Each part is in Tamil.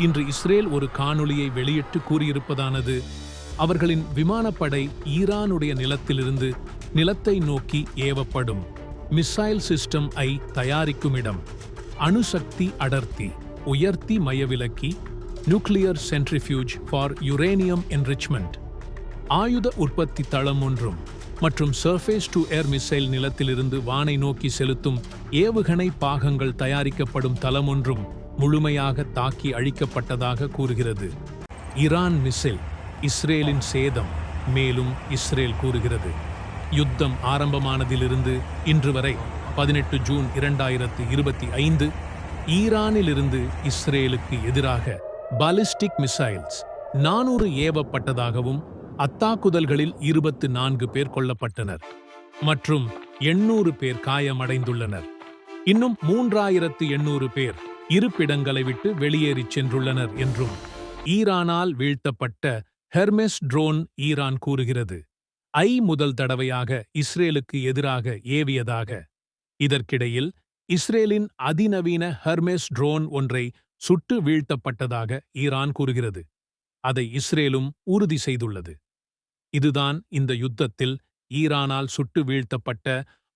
இன்று இஸ்ரேல் ஒரு காணொளியை வெளியிட்டு கூறியிருப்பதானது அவர்களின் விமானப்படை ஈரானுடைய நிலத்திலிருந்து நிலத்தை நோக்கி ஏவப்படும். மிசைல் சிஸ்டம் ஐ தயாரிக்கும் இடம் அணுசக்தி அடர்த்தி உயர்த்தி மயவிலக்கி nuclear centrifuge for uranium enrichment. ஆயுத உற்பத்தி தளம் ஒன்றும் மற்றும் சர்ஃபேஸ் டு ஏர் மிசைல் நிலத்திலிருந்து வானை நோக்கி செலுத்தும் ஏவுகணை பாகங்கள் தயாரிக்கப்படும் தளம் ஒன்றும் முழுமையாக தாக்கி அழிக்கப்பட்டதாக கூறுகிறது. ஈரான் மிசைல் இஸ்ரேலின் சேதம் மேலும் இஸ்ரேல் கூறுகிறது. யுத்தம் ஆரம்பமானதிலிருந்து இன்று வரை பதினெட்டு ஜூன் இரண்டாயிரத்து இருபத்தி ஐந்து ஈரானிலிருந்து இஸ்ரேலுக்கு எதிராக பாலிஸ்டிக் மிசைல்ஸ் நானூறு ஏவப்பட்டதாகவும் அத்தாக்குதல்களில் இருபத்து நான்கு பேர் கொல்லப்பட்டனர் மற்றும் எண்ணூறு பேர் காயமடைந்துள்ளனர். இன்னும் மூன்றாயிரத்து எண்ணூறு பேர் இருப்பிடங்களை விட்டு வெளியேறிச் சென்றுள்ளனர் என்றும் ஈரானால் வீழ்த்தப்பட்ட ஹெர்மெஸ் ட்ரோன் ஈரான் கூறுகிறது. ஐ முதல் தடவையாக இஸ்ரேலுக்கு எதிராக ஏவியதாக. இதற்கிடையில் இஸ்ரேலின் அதிநவீன ஹெர்மெஸ் ட்ரோன் ஒன்றை சுட்டு வீழ்த்தப்பட்டதாக ஈரான் கூறுகிறது. அதை இஸ்ரேலும் உறுதி செய்துள்ளது. இதுதான் இந்த யுத்தத்தில் ஈரானால் சுட்டு வீழ்த்தப்பட்ட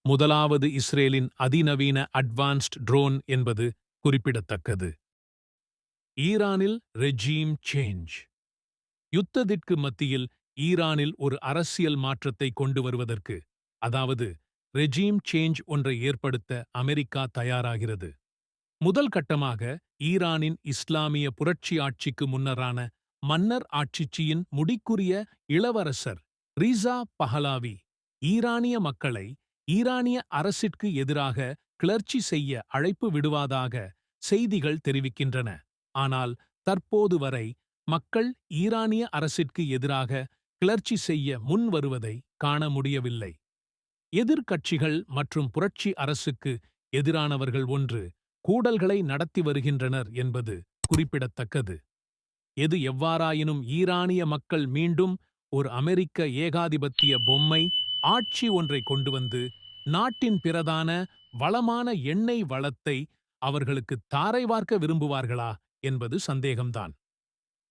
முதலாவது இஸ்ரேலின் அதிநவீன அட்வான்ஸ்ட் ட்ரோன் என்பது குறிப்பிடத்தக்கது. ஈரானில் ரெஜீம் சேஞ்ச் யுத்தத்திற்கு மத்தியில் ஈரானில் ஒரு அரசியல் மாற்றத்தை கொண்டு வருவதற்கு அதாவது ரெஜீம் சேஞ்ச் ஒன்றை ஏற்படுத்த அமெரிக்கா தயாராகிறது. முதல் கட்டமாக ஈரானின் இஸ்லாமிய புரட்சி ஆட்சிக்கு முன்னரான மன்னர் ஆட்சிச்சியின் முடிக்குரிய இளவரசர் ரீசா பஹலாவி ஈரானிய மக்களை ஈரானிய அரசிற்கு எதிராக கிளர்ச்சி செய்ய அழைப்பு விடுவதாக செய்திகள் தெரிவிக்கின்றன. ஆனால் தற்போது வரை மக்கள் ஈரானிய அரசிற்கு எதிராக கிளர்ச்சி செய்ய முன் வருவதை காண முடியவில்லை. எதிர்க்கட்சிகள் மற்றும் புரட்சி அரசுக்கு எதிரானவர்கள் ஒன்று கூடல்களை நடத்தி வருகின்றனர் என்பது குறிப்பிடத்தக்கது. எது எவ்வாறாயினும் ஈரானிய மக்கள் மீண்டும் ஒரு அமெரிக்க ஏகாதிபத்திய பொம்மை ஆட்சி ஒன்றை கொண்டு வந்து நாட்டின் பிரதான வளமான எண்ணெய் வளத்தை அவர்களுக்கு தாரை வார்க்க விரும்புவார்களா என்பது சந்தேகம்தான்.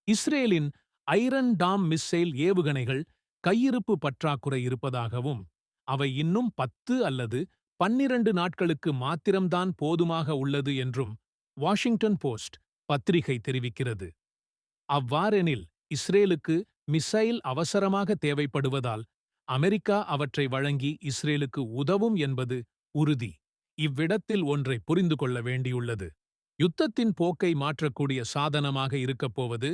இஸ்ரேலின் ஐரன் டாம் மிஸ்ஸைல் ஏவுகணைகள் கையிருப்பு பற்றாக்குறை இருப்பதாகவும் அவை இன்னும் பத்து அல்லது பன்னிரண்டு நாட்களுக்கு மாத்திரம்தான் போதுமாக உள்ளது என்றும் வாஷிங்டன் போஸ்ட் பத்திரிகை தெரிவிக்கிறது. அவ்வாறெனில் இஸ்ரேலுக்கு மிசைல் அவசரமாக தேவைப்படுவதால் அமெரிக்கா அவற்றை வழங்கி இஸ்ரேலுக்கு உதவும் என்பது உறுதி. இவ்விடத்தில் ஒன்றை புரிந்து கொள்ள வேண்டியுள்ளது. யுத்தத்தின் போக்கை மாற்றக்கூடிய சாதனமாக இருக்கப் போவது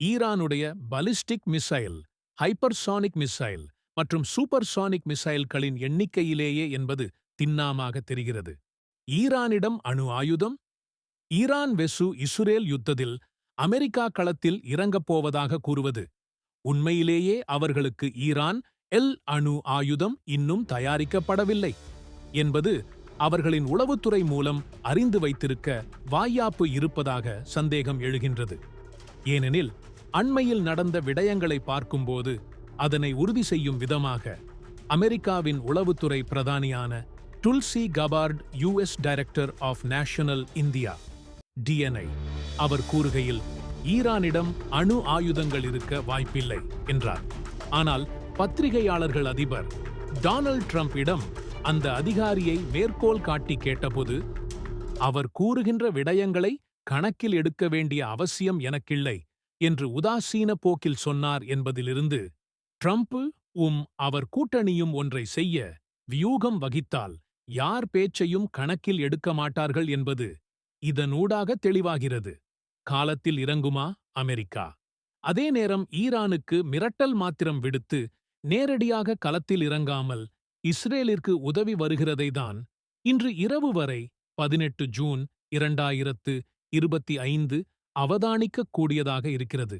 ஈரானுடைய பலிஸ்டிக் மிசைல் ஹைப்பர்சானிக் மிசைல் மற்றும் சூப்பர்சானிக் மிசைல்களின் எண்ணிக்கையிலேயே என்பது திண்ணாமாக தெரிகிறது. ஈரானிடம் அணு ஆயுதம் ஈரான் வெசு இசுரேல் யுத்தத்தில் அமெரிக்கா களத்தில் இறங்கப் போவதாக கூறுவது. உண்மையிலேயே அவர்களுக்கு ஈரான் எல் அணு ஆயுதம் இன்னும் தயாரிக்கப்படவில்லை என்பது அவர்களின் உளவுத்துறை மூலம் அறிந்து வைத்திருக்க வாயாப்பு இருப்பதாக சந்தேகம் எழுகின்றது. ஏனெனில் அண்மையில் நடந்த விடயங்களை பார்க்கும்போது அதனை உறுதி செய்யும் விதமாக அமெரிக்காவின் உளவுத்துறை பிரதானியான Tulsi Gabbard US director of national India DNI அவர் கூறுகையில் ஈரானிடம் அணு ஆயுதங்கள் இருக்க வாய்ப்பில்லை என்றார். ஆனால் பத்திரிகையாளர்கள் அதிபர் டொனால்ட் ட்ரம்ப்பிடம் அந்த அதிகாரியை மேற்கோள் காட்டி கேட்டபோது அவர் கூறுகின்ற விடயங்களை கணக்கில் எடுக்க வேண்டிய அவசியம் எனக்கில்லை என்று உதாசீன போக்கில் சொன்னார் என்பதிலிருந்து ட்ரம்ப் உம் அவர் கூட்டணியும் ஒன்றை செய்ய வியூகம் வகித்தால் யார் பேச்சையும் கணக்கில் எடுக்க மாட்டார்கள் என்பது இதனூடாக தெளிவாகிறது. காலத்தில் இறங்குமா அமெரிக்கா? அதே நேரம் ஈரானுக்கு மிரட்டல் மாத்திரம் விடுத்து நேரடியாக களத்தில் இறங்காமல் இஸ்ரேலிற்கு உதவி வருகிறதை தான் இன்று இரவு வரை பதினெட்டு ஜூன் இரண்டாயிரத்து இருபத்தி ஐந்து அவதானிக்கக் கூடியதாக இருக்கிறது.